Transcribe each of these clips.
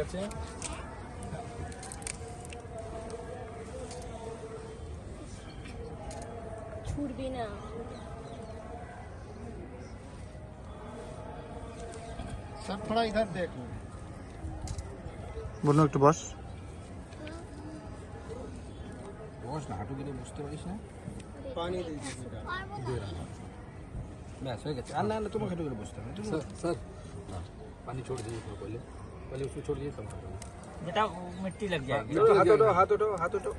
আছে ছুটবি না सर थोड़ा इधर देख लो বলুন একটু বস বস না হাঁটু গেলে বুঝতে পারিস না पानी दे दीजिएगा ব্যাস হয়ে গেছে আর না না তোমাকে হাঁটু গেলে বুঝতে হবে না सर सर पानी छोड़ दीजिए थोड़ा पहले पहले उसको छोड़ दीजिए तब बेटा वो मिट्टी लग जाएगी हाथ उठो हाथ उठो हाथ उठो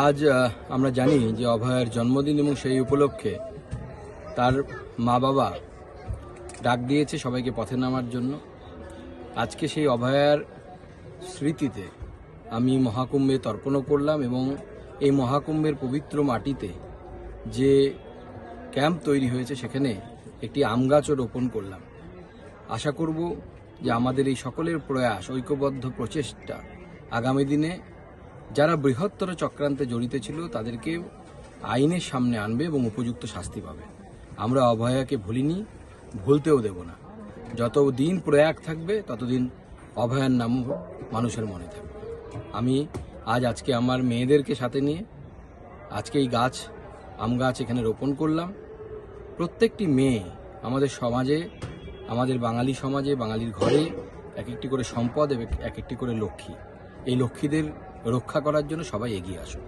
আজ আহ, আমরা জানি যে অভয়ের জন্মদিন এবং সেই উপলক্ষে তার মা বাবা ডাক দিয়েছে সবাইকে পথে নামার জন্য আজকে সেই অভয়ার স্মৃতিতে আমি মহাকুম্ভে তর্পণও করলাম এবং এই মহাকুম্ভের পবিত্র মাটিতে যে ক্যাম্প তৈরি হয়েছে সেখানে একটি আম গাছও রোপণ করলাম। আশা করব যে আমাদের এই সকলের প্রয়াস, ঐক্যবদ্ধ প্রচেষ্টা আগামী দিনে যারা বৃহত্তর চক্রান্তে জড়িত ছিল তাদেরকে আইনের সামনে আনবে এবং উপযুক্ত শাস্তি পাবে। আমরা অভয়াকে ভুলিনি, ভুলতেও দেব না। যত দিন প্রয়াগ থাকবে, ততদিন অভয়ার নাম মানুষের মনে থাকবে। আমি আজ আজকে আমার মেয়েদেরকে সাথে নিয়ে আজকে এই গাছ আম গাছ এখানে রোপণ করলাম। প্রত্যেকটি মেয়ে আমাদের সমাজে, আমাদের বাঙালি সমাজে, বাঙালির ঘরে এক একটি করে সম্পদ এবং এক একটি করে লক্ষ্মী। এই লক্ষ্মীদের রক্ষা করার জন্য সবাই এগিয়ে আসুন।